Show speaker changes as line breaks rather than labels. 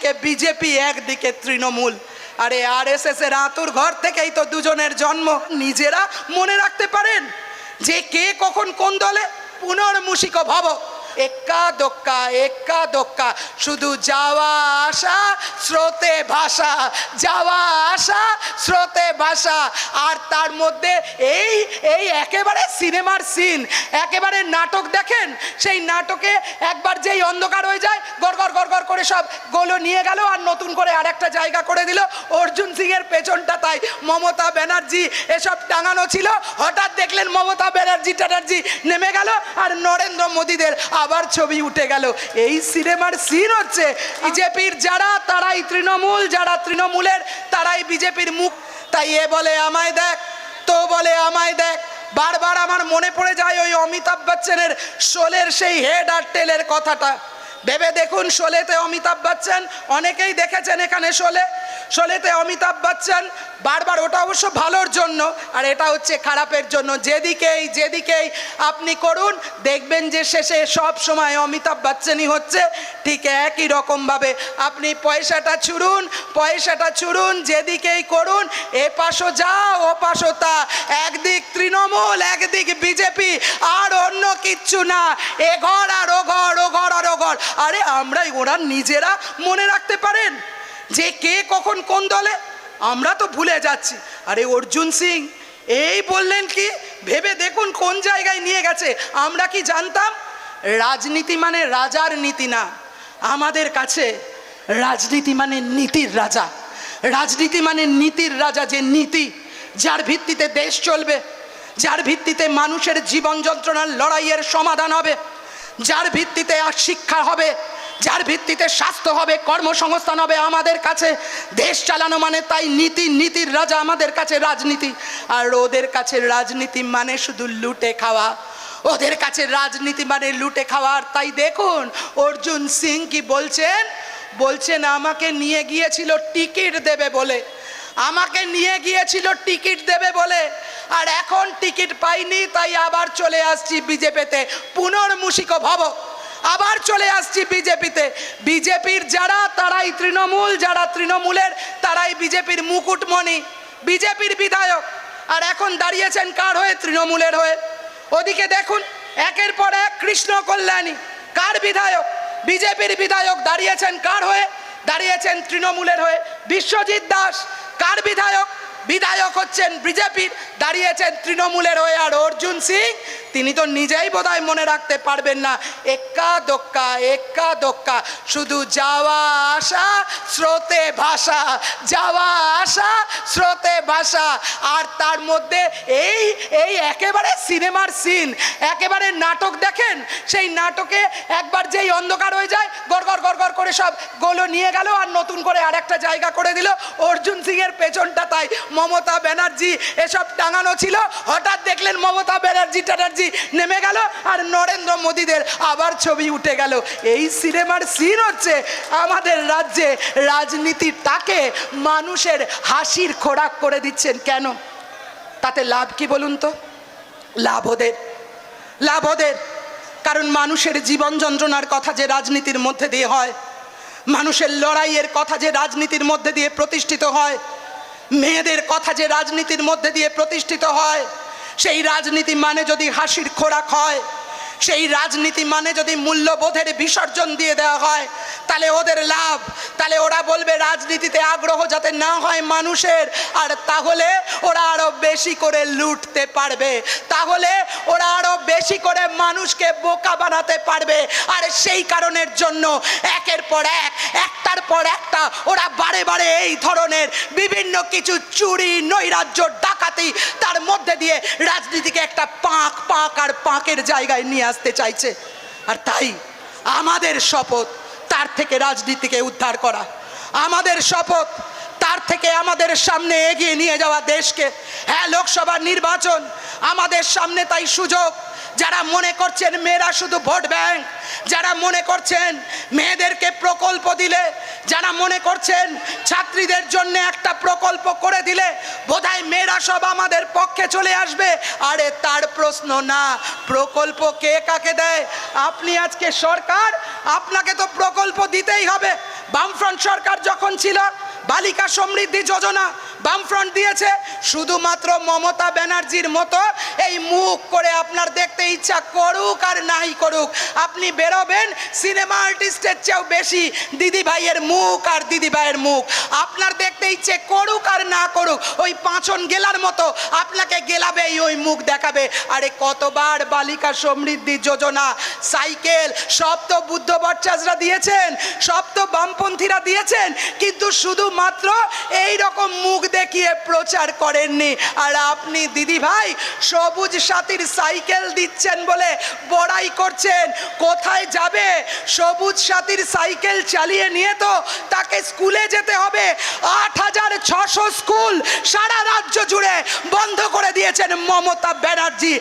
একদিকে বিজেপি, একদিকে তৃণমূল। আরে আর এস এস এর আতুর ঘর থেকেই তো দুজনের জন্ম। নিজেরা মনে রাখতে পারেন যে কে কখন কোন দলে পুনর্মুষিক ভব। এক্কা দোক্কা এক্কা দোক্কা শুধু যাওয়া আসা, স্রোতে ভাষা যাওয়া আসা, স্রোতে ভাষা আর তার মধ্যে এই এই একেবারে সিনেমার সিন, একেবারে নাটক দেখেন, সেই নাটকে একবার যেই অন্ধকার হয়ে যায়, গড় গড় গড় গড় করে সব গোলো নিয়ে গেল আর নতুন করে আর একটা জায়গা করে দিল। অর্জুন সিং এর পেছনটা তাই মমতা ব্যানার্জি, এসব টাঙানো ছিল। হঠাৎ দেখলেন মমতা ব্যানার্জি, ট্যানার্জি নেমে গেল আর নরেন্দ্র মোদীদের আবার ছবি উঠে গেল। এই সিনেমার সিন হচ্ছে, বিজেপির যারা, তারাই তৃণমূল, যারা তৃণমূলের, তারাই বিজেপির মুখ। তাই এ বলে আমায় দেখ, তো বলে আমায় দেখ। বারবার আমার মনে পড়ে যায় ওই অমিতাভ বচ্চনের শোলের সেই হেড আর টেলের কথাটা। ভেবে দেখুন শোলেতে অমিতাভ বচ্চন। অনেকেই দেখেছেন এখানে শোলে। শোলেতে অমিতাভ বচ্চন। বারবার ওটা অবশ্য ভালোর জন্য, আর এটা হচ্ছে খারাপের জন্য। যেদিকেই যেদিকেই আপনি করুন, দেখবেন যে শেষে সব সময় অমিতাভ বচ্চনই হচ্ছে। ঠিক একই রকমভাবে আপনি পয়সাটা ছুড়ুন পয়সাটা ছুড়ুন, যেদিকেই করুন, এ পাশো যা, ও পাশো তা। একদিক তৃণমূল, একদিক বিজেপি, আর অন্য কিচ্ছু না। এ ঘর আর ও ঘর ও ঘর আর ও ঘর। আরে আমরাই ওরা নিজেরা মনে রাখতে পারেন। যে কে কখন কোন দলে, আমরা তো ভুলে যাচ্ছি। আরে অর্জুন সিং, এই বললেন কি? ভেবে দেখুন কোন জায়গায় নিয়ে গেছে। আমরা কি জানতাম? রাজনীতি মানে রাজার নীতি না। আমাদের কাছে রাজনীতি মানে নীতির রাজা। রাজনীতি মানে নীতির রাজা যে নীতি, যার ভিত্তিতে দেশ চলবে, যার ভিত্তিতে মানুষের জীবন যন্ত্রণার লড়াইয়ের সমাধান হবে। যার ভিত্তিতে আর শিক্ষা হবে, যার ভিত্তিতে স্বাস্থ্য হবে, কর্মসংস্থান হবে আমাদের কাছে, দেশ চালানো মানে তাই নীতি, নীতির রাজা আমাদের কাছে রাজনীতি। আর ওদের কাছে রাজনীতি মানে শুধু লুটে খাওয়া। ওদের কাছে রাজনীতি মানে লুটে খাওয়ার তাই দেখুন, অর্জুন সিং কি বলছেন? বলছেন, আমাকে নিয়ে গিয়েছিল টিকিট দেবে বলে। আমাকে নিয়ে গিয়েছিল টিকিট দেবে বলে। আর এখন টিকিট পাইনি, তাই আবার চলে আসছি বিজেপিতে। পুনর্মুষিক ভব। আবার চলে আসছি বিজেপিতে। বিজেপির যারা, তারাই তৃণমূল। যারা তৃণমূলের, তারাই বিজেপির মুকুটমণি। বিজেপির বিধায়ক। আর এখন দাঁড়িয়েছেন কার হয়ে? তৃণমূলের হয়ে। ওদিকে দেখুন, একের পর এক কৃষ্ণ কল্যাণী। কার বিধায়ক? বিজেপির বিধায়ক দাঁড়িয়েছেন কার হয়ে? দাঁড়িয়েছেন তৃণমূলের হয়ে। বিশ্বজিৎ দাস। কার বিধায়ক? বিধায়ক হচ্ছেন বিজেপির দাঁড়িয়েছেন তৃণমূলের হয়ে আর অর্জুন সিং। তিনি তো নিজেই বোধহয় মনে রাখতে পারবেন না। এক্কা দোক্কা এক্কা দোক্কা, শুধু যাওয়া আসা, স্রোতে ভাষা যাওয়া আসা, স্রোতে ভাষা আর তার মধ্যে এই এই একেবারে সিনেমার সিন, একেবারে নাটক দেখেন, সেই নাটকে একবার যেই অন্ধকার হয়ে যায়, গড় গড় গড় গড় করে সব গোলো নিয়ে গেল আর নতুন করে আর একটা জায়গা করে দিল। অর্জুন সিংয়ের পেছনটা মমতা ব্যানার্জি এসব টাঙানো ছিল। হঠাৎ দেখলেন মমতা ব্যানার্জি, ট্যানার্জি নেমে গেল আর নরেন্দ্র মোদীদের আবার ছবি উঠে গেল। এই সিনেমার সিন হচ্ছে আমাদের রাজ্যে রাজনীতিটাকে মানুষের হাসির খোরাক করে দিচ্ছেন কেন? তাতে লাভ কি বলুন তো? লাভ ওদের। লাভ ওদের। কারণ মানুষের জীবন যন্ত্রণার কথা যে রাজনীতির মধ্যে দিয়ে হয়, মানুষের লড়াইয়ের কথা যে রাজনীতির মধ্যে দিয়ে প্রতিষ্ঠিত হয় মেয়েদের কথা যে রাজনীতির মধ্যে দিয়ে প্রতিষ্ঠিত হয়, সেই রাজনীতি মানে যদি হাসির খোরাক হয়, সেই রাজনীতি মানে যদি মূল্যবোধের বিসর্জন দিয়ে দেওয়া হয়, তাহলে ওদের লাভ। তাহলে ওরা বলবে রাজনীতিতে আগ্রহ যাতে না হয় মানুষের, আর তাহলে ওরা আরও বেশি করে লুটতে পারবে। তাহলে ওরা আরও বেশি করে মানুষকে বোকা বানাতে পারবে। আর সেই কারণের জন্য একের পর এক একটার পর একটা ওরা বারে বারে এই ধরনের বিভিন্ন কিছু চুরি, নৈরাজ্য, ডাকাতি তার মধ্যে দিয়ে রাজনীতিকে একটা পাঁক পাঁক আর পাঁকের জায়গায় নিয়ে আসতে চাইছে। আর তাই আমাদের শপথ তার থেকে রাজনীতিকে উদ্ধার করা। আমাদের শপথ তার থেকে আমাদের সামনে এগিয়ে নিয়ে যাওয়া দেশকে। হ্যাঁ লোকসভা নির্বাচন আমাদের সামনে তাই সুযোগ। যারা মনে করছেন মেয়েরা শুধু ভোট ব্যাংক, যারা মনে করছেন মেয়েদেরকে প্রকল্প দিলে, যারা মনে করছেন ছাত্রীদের জন্য একটা প্রকল্প করে দিলে, বোধহয় মেয়েরা সব আমাদের পক্ষে চলে আসবে। আরে তার প্রশ্ন না, প্রকল্প কে কাকে দেয়? আপনি আজকে সরকার, আপনাকে তো প্রকল্প দিতেই হবে। বামফ্রন্ট সরকার যখন ছিল, বালিকা সমৃদ্ধি যোজনা বামফ্রন্ট দিয়েছে, শুধুমাত্র মমতা ব্যানার্জির মতো এই মুখ করে আপনার দেখতে ইচ্ছা করুক আর নাই করুক। আপনি বেরোবেন, সিনেমা আর্টিস্টের চেয়েও বেশি দিদি ভাইয়ের মুখ আর দিদি ভাইয়ের মুখ। আপনার দেখতে ইচ্ছে করুক আর না করুক, ওই পাঁচন গেলার মতো আপনাকে গেলাবেই, ওই মুখ দেখাবে। আরে কতবার বালিকা সমৃদ্ধি যোজনা, সাইকেল, সব তো বুদ্ধ ভট্টাচার্যরা দিয়েছেন, সব তো বামপন্থীরা দিয়েছেন, কিন্তু শুধুমাত্র এই রকম মুখ দেখিয়ে প্রচার করেননি। আর আপনি দিদি ভাই, সবুজ সাথীর সাইকেল দিচ্ছেন বলে বড়াই করছেন। কোথায় যাবে? সবুজ সাথীর সাইকেল চালিয়ে নিয়ে তো তাকে স্কুলে যেতে হবে। আট হাজার ছশো স্কুল সারা রাজ্য জুড়ে বন্ধ করে দিয়েছেন মমতা ব্যানার্জি।